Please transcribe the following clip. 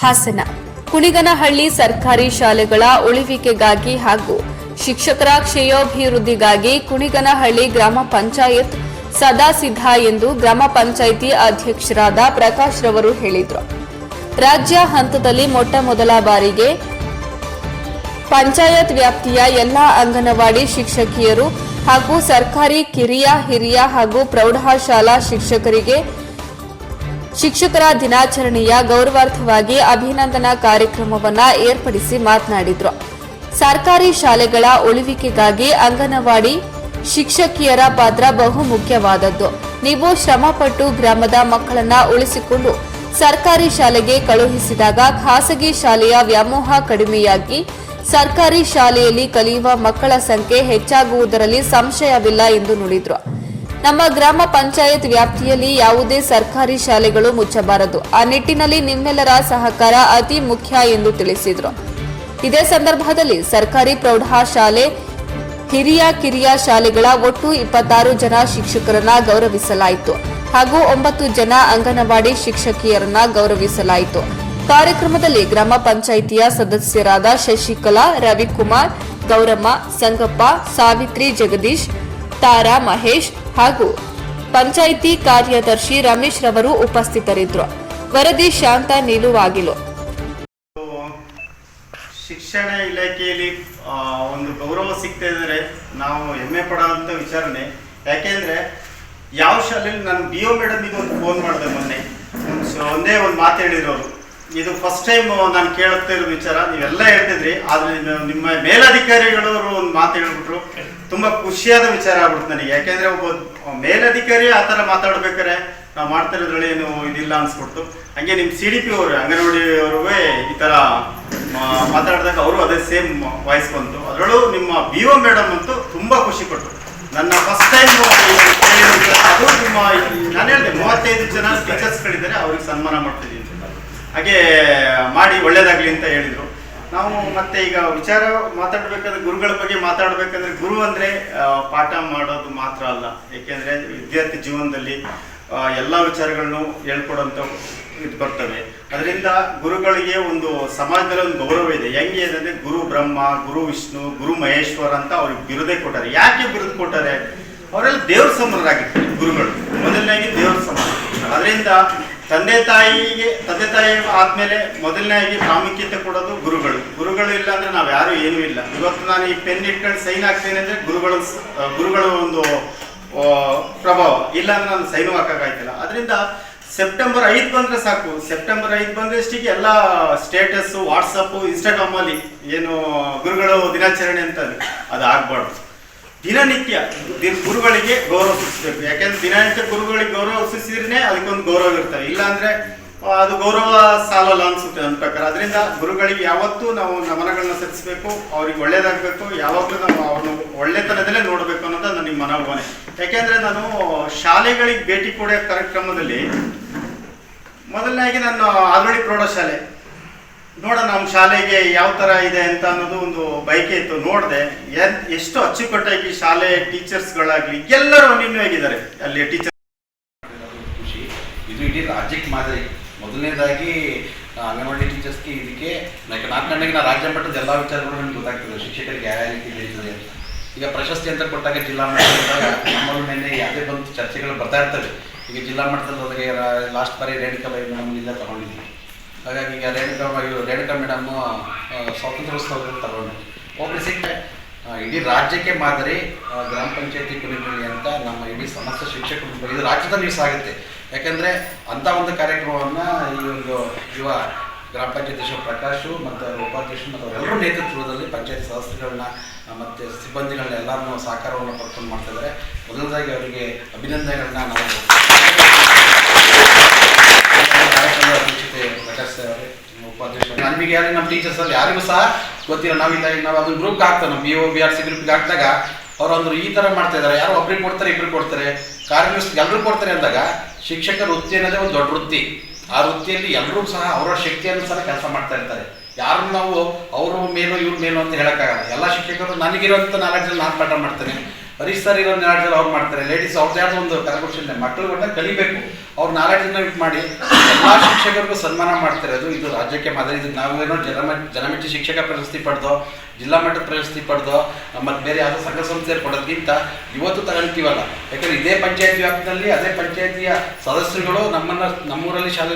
ಹಾಸನ. ಕುಣಿಗನಹಳ್ಳಿ ಸರ್ಕಾರಿ ಶಾಲೆಗಳ ಉಳಿವಿಕೆಗಾಗಿ ಹಾಗೂ ಶಿಕ್ಷಕರ ಕ್ಷೇಯೋಭಿವೃದ್ಧಿಗಾಗಿ ಕುಣಿಗನಹಳ್ಳಿ ಗ್ರಾಮ ಪಂಚಾಯತ್ ಸದಾ ಸಿದ್ಧ ಎಂದು ಗ್ರಾಮ ಪಂಚಾಯಿತಿ ಅಧ್ಯಕ್ಷರಾದ ಪ್ರಕಾಶ್ ರವರು ಹೇಳಿದರು. ರಾಜ್ಯ ಹಂತದಲ್ಲಿ ಮೊಟ್ಟ ಮೊದಲ ಬಾರಿಗೆ ಪಂಚಾಯತ್ ವ್ಯಾಪ್ತಿಯ ಎಲ್ಲಾ ಅಂಗನವಾಡಿ ಶಿಕ್ಷಕಿಯರು ಹಾಗೂ ಸರ್ಕಾರಿ ಕಿರಿಯ, ಹಿರಿಯ ಹಾಗೂ ಪ್ರೌಢಶಾಲಾ ಶಿಕ್ಷಕರಿಗೆ ಶಿಕ್ಷಕರ ದಿನಾಚರಣೆಯ ಗೌರವಾರ್ಥವಾಗಿ ಅಭಿನಂದನಾ ಕಾರ್ಯಕ್ರಮವನ್ನ ಏರ್ಪಡಿಸಿ ಮಾತನಾಡಿದರು. ಸರ್ಕಾರಿ ಶಾಲೆಗಳ ಉಳಿವಿಕೆಗಾಗಿ ಅಂಗನವಾಡಿ ಶಿಕ್ಷಕಿಯರ ಪಾತ್ರ ಬಹು ಮುಖ್ಯವಾದದ್ದು. ನೀವು ಶ್ರಮಪಟ್ಟು ಗ್ರಾಮದ ಮಕ್ಕಳನ್ನ ಉಳಿಸಿಕೊಂಡು ಸರ್ಕಾರಿ ಶಾಲೆಗೆ ಕಳುಹಿಸಿದಾಗ ಖಾಸಗಿ ಶಾಲೆಯ ವ್ಯಾಮೋಹ ಕಡಿಮೆಯಾಗಿ ಸರ್ಕಾರಿ ಶಾಲೆಯಲ್ಲಿ ಕಲಿಯುವ ಮಕ್ಕಳ ಸಂಖ್ಯೆ ಹೆಚ್ಚಾಗುವುದರಲ್ಲಿ ಸಂಶಯವಿಲ್ಲ ಎಂದು ನುಡಿದ್ರು. ನಮ್ಮ ಗ್ರಾಮ ಪಂಚಾಯತ್ ವ್ಯಾಪ್ತಿಯಲ್ಲಿ ಯಾವುದೇ ಸರ್ಕಾರಿ ಶಾಲೆಗಳು ಮುಚ್ಚಬಾರದು. ಆ ನಿಟ್ಟಿನಲ್ಲಿ ನಿಮ್ಮೆಲ್ಲರ ಸಹಕಾರ ಅತಿ ಮುಖ್ಯ ಎಂದು ತಿಳಿಸಿದರು. ಇದೇ ಸಂದರ್ಭದಲ್ಲಿ ಸರ್ಕಾರಿ ಪ್ರೌಢಶಾಲೆ, ಹಿರಿಯ ಕಿರಿಯ ಶಾಲೆಗಳ ಒಟ್ಟು ಇಪ್ಪತ್ತಾರು ಜನ ಶಿಕ್ಷಕರನ್ನ ಗೌರವಿಸಲಾಯಿತು ಹಾಗೂ ಒಂಬತ್ತು ಜನ ಅಂಗನವಾಡಿ ಶಿಕ್ಷಕಿಯರನ್ನ ಗೌರವಿಸಲಾಯಿತು. ಕಾರ್ಯಕ್ರಮದಲ್ಲಿ ಗ್ರಾಮ ಪಂಚಾಯಿತಿಯ ಸದಸ್ಯರಾದ ಶಶಿಕಲಾ, ರವಿಕುಮಾರ್, ಗೌರಮ್ಮ, ಸಂಗಪ್ಪ, ಸಾವಿತ್ರಿ, ಜಗದೀಶ್, ತಾರಾ, ಮಹೇಶ್ ಹಾಗೂ ಪಂಚಾಯಿತಿ ಕಾರ್ಯದರ್ಶಿ ರಮೇಶ್ ರವರು ಉಪಸ್ಥಿತರಿದ್ದರು. ವರದಿ ಶಾಂತ ನಿಲುವಾಗಿಲು ಶಿಕ್ಷಣ ಇಲಾಖೆಯಲ್ಲಿ ಒಂದು ಗೌರವ ಸಿಗ್ತಾ ಇದ್ದಾರೆ ನಾವು ಹೆಮ್ಮೆ ಪಡೋಂಥ ವಿಚಾರಣೆ. ಯಾಕೆಂದ್ರೆ ಯಾವ ಶಾಲೆಯಲ್ಲಿ ನಾನು ಡಿ ಒ ಮೇಡಮ್ ಒಂದು ಫೋನ್ ಮಾಡಿದೆ ಮೊನ್ನೆ. ಒಂದು ಒಂದೇ ಮಾತು ಹೇಳಿದ್ರು ಅವರು ಇದು ಫಸ್ಟ್ ಟೈಮ್ ನಾನು ಕೇಳುತ್ತಾ ಇರೋ ವಿಚಾರ, ನೀವೆಲ್ಲ ಹೇಳ್ತಿದ್ರಿ, ಆದ್ರೆ ನಿಮ್ಮ ಮೇಲಧಿಕಾರಿಗಳು ಒಂದು ಮಾತು ಹೇಳ್ಬಿಟ್ರು. ತುಂಬಾ ಖುಷಿಯಾದ ವಿಚಾರ ಆಗ್ಬಿಡ್ತು ನನಗೆ. ಯಾಕೆಂದ್ರೆ ಒಬ್ಬ ಮೇಲಧಿಕಾರಿ ಆ ಥರ ಮಾತಾಡ್ಬೇಕಾರೆ ನಾವು ಮಾಡ್ತಾ ಇರೋದ್ರಲ್ಲಿ ಏನು ಇದಿಲ್ಲ ಅನ್ಸ್ಬಿಡ್ತು. ಹಂಗೆ ನಿಮ್ಮ ಸಿ ಡಿ ಪಿ ಅವರು, ಅಂಗನವಾಡಿ ಅವ್ರಿಗೆ ಈ ಮಾ- ಮಾತಾಡಿದಾಗ ಅವರು ಅದೇ ಸೇಮ್ ವಾಯ್ಸ್ ಬಂತು. ಅದರಲ್ಲೂ ನಿಮ್ಮ ಬಿ ಒ ಮೇಡಮ್ ಅಂತೂ ತುಂಬಾ ಖುಷಿ ಪಟ್ಟರು ನನ್ನ ಫಸ್ಟ್ ಟೈಮ್ ನಿಮ್ಮ, ನಾನು ಹೇಳಿದೆ ಮೂವತ್ತೈದು ಜನ ಟೀಚರ್ಸ್ಗಳಿದ್ದಾರೆ ಅವ್ರಿಗೆ ಸನ್ಮಾನ ಮಾಡ್ತಿದ್ದೀನಿ. ಹಾಗೆ ಮಾಡಿ ಒಳ್ಳೇದಾಗ್ಲಿ ಅಂತ ಹೇಳಿದರು. ನಾವು ಮತ್ತೆ ಈಗ ವಿಚಾರ ಮಾತಾಡ್ಬೇಕಾದ್ರೆ ಗುರುಗಳ ಬಗ್ಗೆ ಮಾತಾಡಬೇಕಂದ್ರೆ ಗುರು ಅಂದ್ರೆ ಪಾಠ ಮಾಡೋದು ಮಾತ್ರ ಅಲ್ಲ. ಏಕೆಂದ್ರೆ ವಿದ್ಯಾರ್ಥಿ ಜೀವನದಲ್ಲಿ ಎಲ್ಲ ವಿಚಾರಗಳನ್ನು ಹೇಳ್ಕೊಡೋಂಥ ಇದು ಬರ್ತವೆ. ಅದರಿಂದ ಗುರುಗಳಿಗೆ ಒಂದು ಸಮಾಜದಲ್ಲಿ ಒಂದು ಗೌರವ ಇದೆ. ಹೆಂಗೆ ಅಂದ್ರೆ ಗುರು ಬ್ರಹ್ಮ, ಗುರು ವಿಷ್ಣು, ಗುರು ಮಹೇಶ್ವರ ಅಂತ ಅವ್ರಿಗೆ ಬಿರುದೆ ಕೊಟ್ಟಾರೆ. ಯಾಕೆ ಬಿರುದು ಕೊಟ್ಟಾರೆ? ಅವರೆಲ್ಲ ದೇವ್ರ ಸಮರಾಗಿರ್ತಾರೆ ಗುರುಗಳು. ಮೊದಲನೇ ದೇವ್ರ ಸಮಾನ ಅದರಿಂದ ತಂದೆ ತಾಯಿಗೆ, ತಂದೆ ತಾಯಿ ಆದ್ಮೇಲೆ ಮೊದಲನೇ ಪ್ರಾಮುಖ್ಯತೆ ಕೊಡೋದು ಗುರುಗಳು. ಗುರುಗಳು ಇಲ್ಲ ಅಂದ್ರೆ ನಾವು ಯಾರು ಏನೂ ಇಲ್ಲ. ಇವತ್ತು ನಾನು ಈ ಪೆನ್ ಇಟ್ಕೊಂಡು ಸೈನ್ ಹಾಕ್ತೇನೆ ಅಂದ್ರೆ ಗುರುಗಳು ಗುರುಗಳ ಒಂದು ಪ್ರಭಾವ. ಇಲ್ಲ ಅಂದ್ರೆ ನಾನು ಸೈನು ಹಾಕಕ್ಕಾಯ್ತಿಲ್ಲ ಅದರಿಂದ ಸೆಪ್ಟೆಂಬರ್ ಐದು ಬಂದ್ರೆ ಸಾಕು. ಸೆಪ್ಟೆಂಬರ್ ಐದು ಬಂದಷ್ಟಿಗೆ ಎಲ್ಲ ಸ್ಟೇಟಸ್ ವಾಟ್ಸಪ್ ಇನ್ಸ್ಟಾಗ್ರಾಮ್ ಅಲ್ಲಿ ಏನು ಗುರುಗಳು ದಿನಾಚರಣೆ ಅಂತ ಅದು ಆಗ್ಬಾರ್ದು. ದಿನನಿತ್ಯ ಗುರುಗಳಿಗೆ ಗೌರವ ಸೂಚಿಸಬೇಕು ಯಾಕೆಂದ್ರೆ ದಿನನಿತ್ಯ ಗುರುಗಳಿಗೆ ಗೌರವ ಸೂಚಿಸಿದ್ರೆ ಅದಕ್ಕೊಂದು ಗೌರವ ಇರ್ತವೆ ಇಲ್ಲ ಅಂದ್ರೆ ಆ, ಅದು ಗೌರವ ಸಾಲಲ್ಲ ಅನ್ಸುತ್ತೆ ನನ್ನ ಪ್ರಕಾರ. ಅದರಿಂದ ಗುರುಗಳಿಗೆ ಯಾವತ್ತೂ ನಾವು ನಮನಗಳನ್ನ ಸಲ್ಲಿಸಬೇಕು ಅವ್ರಿಗೆ ಒಳ್ಳೇದಾಗಬೇಕು ಯಾವಾಗಲೂ ನಾವು ಅವ್ರನ್ನ ಒಳ್ಳೆತನದಲ್ಲೇ ನೋಡಬೇಕು ಅನ್ನೋದು ನನ್ನ ಮನೋಭಾವನೆ. ಯಾಕೆಂದ್ರೆ ನಾನು ಶಾಲೆಗಳಿಗೆ ಭೇಟಿ ಕೊಡೋ ಕಾರ್ಯಕ್ರಮದಲ್ಲಿ ಮೊದಲನೇಗೆ ನಾನು ಆಲ್ರೆಡಿ ಪ್ರೌಢಶಾಲೆ. ನೋಡೋಣ, ನಮ್ಮ ಶಾಲೆಗೆ ಯಾವ ಥರ ಇದೆ ಅಂತ ಅನ್ನೋದು ಒಂದು ಬೈಕೆ ಇತ್ತು. ನೋಡಿದೆ ಎಷ್ಟು ಅಚ್ಚುಕಟ್ಟಾಗಿ ಶಾಲೆ ಟೀಚರ್ಸ್ಗಳಾಗಲಿ, ಎಲ್ಲರೂ ಅನ್ಯೂನ್ಯವಾಗಿದ್ದಾರೆ ಅಲ್ಲಿ ಟೀಚರ್ ಖುಷಿ. ಇದು ಇಡೀ ರಾಜ್ಯಕ್ಕೆ ಮಾದರಿ. ಮೊದಲನೇದಾಗಿ ಅಂಗನವಾಡಿ ಟೀಚರ್ಸ್ಗೆ ಇದಕ್ಕೆ ಲೈಕ್ ನಾಲ್ಕು ಗಂಟೆಗೆ ನಾ ರಾಜ್ಯ ಮಟ್ಟದ ಎಲ್ಲ ವಿಚಾರಗಳು ನನಗೆ ಗೊತ್ತಾಗ್ತದೆ. ಶಿಕ್ಷಕರಿಗೆ ಯಾವ ರೀತಿ ನಡೀತದೆ ಅಂತ. ಈಗ ಪ್ರಶಸ್ತಿ ಅಂತ ಕೊಟ್ಟಾಗ ಜಿಲ್ಲಾ ಮಟ್ಟದಲ್ಲಿ ನಮ್ಮಲ್ಲಿ ನೆನ್ನೆ ಯಾವುದೇ ಬಂದು ಚರ್ಚೆಗಳು ಬರ್ತಾ ಇರ್ತವೆ. ಈಗ ಜಿಲ್ಲಾ ಮಟ್ಟದಲ್ಲಿ ಹೋದಾಗ ಲಾಸ್ಟ್ ಬಾರಿ ರೇಣುಕಾ ಬೈ ಮೇಡಮ್ ತಗೊಂಡಿದ್ದೀವಿ ಹಾಗಾಗಿ ಈಗ ರೇಣುಕಾ ಇವರು ರೇಣುಕಾ ಮೇಡಮ್ಮು ಸ್ವಾತಂತ್ರ್ಯೋತ್ಸವ ತಗೊಂಡು ಒಬ್ಬರು ಸಿಕ್ಕರೆ ಇಡೀ ರಾಜ್ಯಕ್ಕೆ ಮಾದರಿ ಗ್ರಾಮ ಪಂಚಾಯತಿ ಕುರಿಮಳಿ ಅಂತ ನಮ್ಮ ಇಡೀ ಸಮಸ್ತ ಶಿಕ್ಷಕರು ಇದು ರಾಜ್ಯದಲ್ಲಿ ಸಾಗುತ್ತೆ ಯಾಕಂದರೆ ಅಂಥ ಒಂದು ಕಾರ್ಯಕ್ರಮವನ್ನು ಈ ಒಂದು ಯುವ ಗ್ರಾಮ ಪಂಚಾಯತ್ ಶಿವ ಪ್ರಕಾಶು ಮತ್ತು ಉಪಾಧ್ಯಕ್ಷ ಮತ್ತು ಅವರೆಲ್ಲರ ನೇತೃತ್ವದಲ್ಲಿ ಪಂಚಾಯತ್ ಸದಸ್ಯಗಳನ್ನ ಮತ್ತು ಸಿಬ್ಬಂದಿಗಳನ್ನ ಎಲ್ಲರನ್ನೂ ಸಹಕಾರವನ್ನು ಪಡ್ಕೊಂಡು ಮಾಡ್ತಾ ಇದ್ದಾರೆ ಮೊದಲನೇದಾಗಿ ಅವರಿಗೆ ಅಭಿನಂದನೆಗಳನ್ನ ನಾವು ಕಾರ್ಯಕ್ರಮದ ಅಧ್ಯಕ್ಷತೆ ಪ್ರಕಾಶ್ ಸರ್ ಅವರೇ, ನಮ್ಮ ಉಪಾಧ್ಯಕ್ಷ ನಮಗೆ ಯಾರು ನಮ್ಮ ಟೀಚರ್ಸ್ ಅಲ್ಲಿ ಯಾರಿಗೂ ಸಹ ಗೊತ್ತಿಲ್ಲ. ನಾವಿಲ್ಲ ನಾವು ಅದನ್ನ ಗ್ರೂಪ್ ಹಾಕ್ತಾರೆ ನಮ್ಮ B O B R C ಗ್ರೂಪ್ಗೆ ಹಾಕಿದಾಗ ಅವ್ರು ಅಂದರು ಈ ಥರ ಮಾಡ್ತಾ ಇದ್ದಾರೆ. ಯಾರು ಒಬ್ರಿಗೆ ಕೊಡ್ತಾರೆ, ಇಬ್ರಿಗೆ ಕೊಡ್ತಾರೆ. ಕಾರ್ಮಿಕ ಎಲ್ಲರೂ ಕೊಡ್ತಾರೆ ಅಂದಾಗ ಶಿಕ್ಷಕರ ವೃತ್ತಿ ಅನ್ನೋದೇ ಒಂದು ದೊಡ್ಡ ವೃತ್ತಿ. ಆ ವೃತ್ತಿಯಲ್ಲಿ ಎಲ್ಲರೂ ಸಹ ಅವರ ಶಕ್ತಿ ಅನುಸಾರ ಕೆಲಸ ಮಾಡ್ತಾ ಇರ್ತಾರೆ. ಯಾರು ನಾವು ಅವರು ಮೇಲೋ, ಇವ್ರ ಮೇಲೋ ಅಂತ ಹೇಳೋಕ್ಕಾಗಲ್ಲ. ಎಲ್ಲ ಶಿಕ್ಷಕರು ನನಗಿರುವಂಥ ನಾಲೆಡ್ಜಲ್ಲಿ ನಾನು ಪಾಠ ಮಾಡ್ತೇನೆ. ಹರೀಶ್ ಸರ್ ಇರೋ ನಾಲ್ಕು ಅವ್ರು ಮಾಡ್ತಾರೆ. ಲೇಡೀಸ್ ಅವ್ರದ್ದು ಯಾವುದೋ ಒಂದು ಕರಕುಶಲ ಮಕ್ಕಳು ಕಲಿಬೇಕು. ಅವ್ರು ನಾಲ್ಕು ಜನ ಇಟ್ ಮಾಡಿ, ಎಲ್ಲ ಶಿಕ್ಷಕರಿಗೂ ಸನ್ಮಾನ ಮಾಡ್ತಾರೆ. ಅದು ಇದು ರಾಜ್ಯಕ್ಕೆ ಮಾದರಿ ಇದು ನಾವೇನೋ ಜನಮ ಜನಮೆಚ್ಚಿ ಶಿಕ್ಷಕ ಪ್ರಶಸ್ತಿ ಪಡೆದೋ, ಜಿಲ್ಲಾ ಮಟ್ಟದ ಪ್ರಶಸ್ತಿ ಪಡೆದೋ, ಮತ್ತು ಬೇರೆ ಯಾವುದೋ ಸಂಘ ಸಂಸ್ಥೆ ಪಡೋದಕ್ಕಿಂತ ಇವತ್ತು ತಗೊಳ್ತೀವಲ್ಲ. ಯಾಕಂದ್ರೆ ಇದೇ ಪಂಚಾಯತ್ ವ್ಯಾಪ್ತಿಯಲ್ಲಿ, ಅದೇ ಪಂಚಾಯತಿಯ ಸದಸ್ಯರುಗಳು ನಮ್ಮನ್ನು, ನಮ್ಮೂರಲ್ಲಿ ಶಾಲೆ